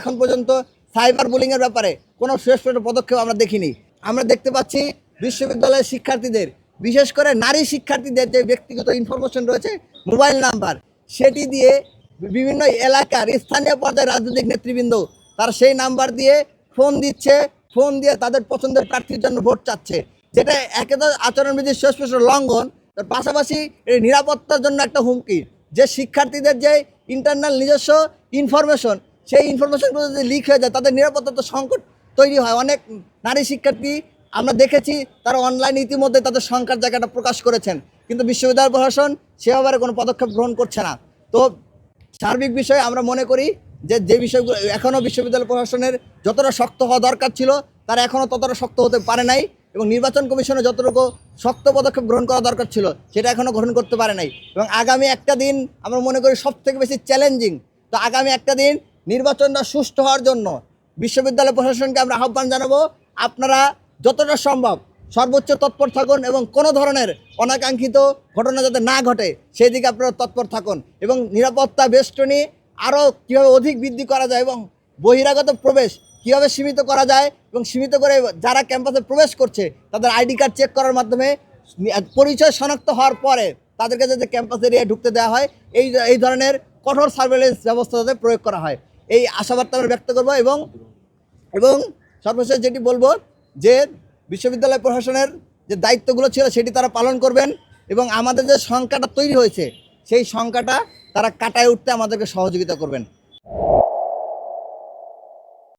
এখন পর্যন্ত সাইবার বুলিংয়ের ব্যাপারে কোনো সুস্পষ্ট পদক্ষেপ আমরা দেখিনি। আমরা দেখতে পাচ্ছি বিশ্ববিদ্যালয়ের শিক্ষার্থীদের, বিশেষ করে নারী শিক্ষার্থীদের যে ব্যক্তিগত ইনফরমেশন রয়েছে মোবাইল নাম্বার সেটি দিয়ে বিভিন্ন এলাকার স্থানীয় পর্যায়ে রাজনৈতিক নেতৃবৃন্দ, তারা সেই নাম্বার দিয়ে ফোন দিচ্ছে ফোন দিয়ে তাদের পছন্দের প্রার্থীর জন্য ভোট চাচ্ছে। যেটা একে তো আচরণবিধির সুস্পষ্ট লঙ্ঘন, তার পাশাপাশি এই নিরাপত্তার জন্য একটা হুমকি, যে শিক্ষার্থীদের যে ইন্টারনাল নিজস্ব ইনফরমেশন সেই ইনফরমেশনগুলো যদি লিক হয়ে যায়, তাদের নিরাপত্তা তো সংকট তৈরি হয়। অনেক নারী শিক্ষার্থী আমরা দেখেছি, তারা অনলাইন ইতিমধ্যে তাদের সংখ্যার জায়গাটা প্রকাশ করেছেন। কিন্তু বিশ্ববিদ্যালয় প্রশাসন সে ব্যাপারে কোনো পদক্ষেপ গ্রহণ করছে না। তো সার্বিক বিষয়ে আমরা মনে করি যে যে বিষয়গুলো এখনও বিশ্ববিদ্যালয় প্রশাসনের যতটা শক্ত হওয়া দরকার ছিল, তারা এখনও ততটা শক্ত হতে পারে নাই এবং নির্বাচন কমিশনে যতটুকু শক্ত পদক্ষেপ গ্রহণ করা দরকার ছিল, সেটা এখনও গ্রহণ করতে পারে নাই। এবং আগামী একটা দিন আমরা মনে করি সব থেকে বেশি চ্যালেঞ্জিং তো আগামী একটা দিন নির্বাচনটা সুষ্ঠু হওয়ার জন্য বিশ্ববিদ্যালয় প্রশাসনকে আমরা আহ্বান জানাব। আপনারা যতটা সম্ভব সর্বোচ্চ তৎপর থাকুন এবং কোনো ধরনের অনাকাঙ্ক্ষিত ঘটনা যাতে না ঘটে, সেই দিকে আপনারা তৎপর থাকুন এবং নিরাপত্তা বেষ্টনী আরও কীভাবে অধিক বৃদ্ধি করা যায় এবং বহিরাগত প্রবেশ কীভাবে সীমিত করা যায় এবং সীমিত করে যারা ক্যাম্পাসে প্রবেশ করছে, তাদের আইডি কার্ড চেক করার মাধ্যমে পরিচয় শনাক্ত হওয়ার পরে তাদেরকে যাতে ক্যাম্পাস এরিয়ায় ঢুকতে দেওয়া হয়। এই এই ধরনের কঠোর সার্ভেলেন্স ব্যবস্থা যাতে প্রয়োগ করা হয়। এই আশাবার্তা আমরা ব্যক্ত করব এবং এবং সর্বশেষ যেটি বলব যে বিশ্ববিদ্যালয় প্রশাসনের যে দায়িত্বগুলো ছিল সেটি তারা পালন করবেন এবং আমাদের যে সংখ্যাটা তৈরি হয়েছে, সেই সংখ্যাটা তারা কাটায় উঠতে আমাদেরকে সহযোগিতা করবেন।